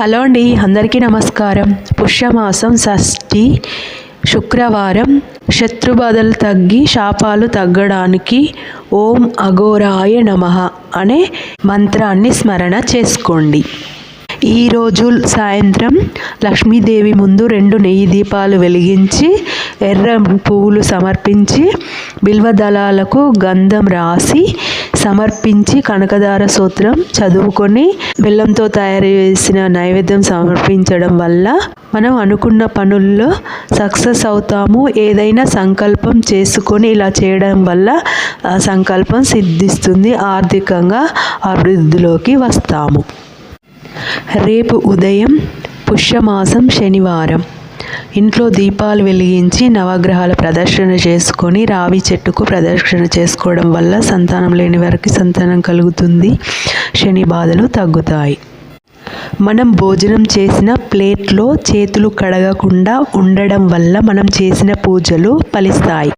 Hello అండి అందరికీ నమస్కారం. పుష్యమాసం షష్ఠి శుక్రవారం. శత్రుబాధలు తగ్గి శాపాలు తగ్గడానికి ఓం అఘోరాయ నమః అనే మంత్రాన్ని స్మరణ చేసుకోండి. ఈరోజు సాయంత్రం లక్ష్మీదేవి ముందు రెండు నెయ్యి దీపాలు వెలిగించి ఎర్ర పువ్వులు సమర్పించి బిల్వదళాలకు గంధం రాసి సమర్పించి కనకదార సూత్రం చదువుకొని బెల్లంతో తయారు చేసిన నైవేద్యం సమర్పించడం వల్ల మనం అనుకున్న పనుల్లో సక్సెస్ అవుతాము. ఏదైనా సంకల్పం చేసుకొని ఇలా చేయడం వల్ల ఆ సంకల్పం సిద్ధిస్తుంది. ఆర్థికంగా అభివృద్ధిలోకి వస్తాము. రేపు ఉదయం పుష్యమాసం శనివారం. ఇంట్లో దీపాలు వెలిగించి నవగ్రహాల ప్రదర్శన చేసుకొని రావి చెట్టుకు ప్రదర్శన చేసుకోవడం వల్ల సంతానం లేని వారికి సంతానం కలుగుతుంది. శని బాధలు తగ్గుతాయి. మనం భోజనం చేసిన ప్లేట్లో చేతులు కడగకుండా ఉండడం వల్ల మనం చేసిన పూజలు ఫలిస్తాయి.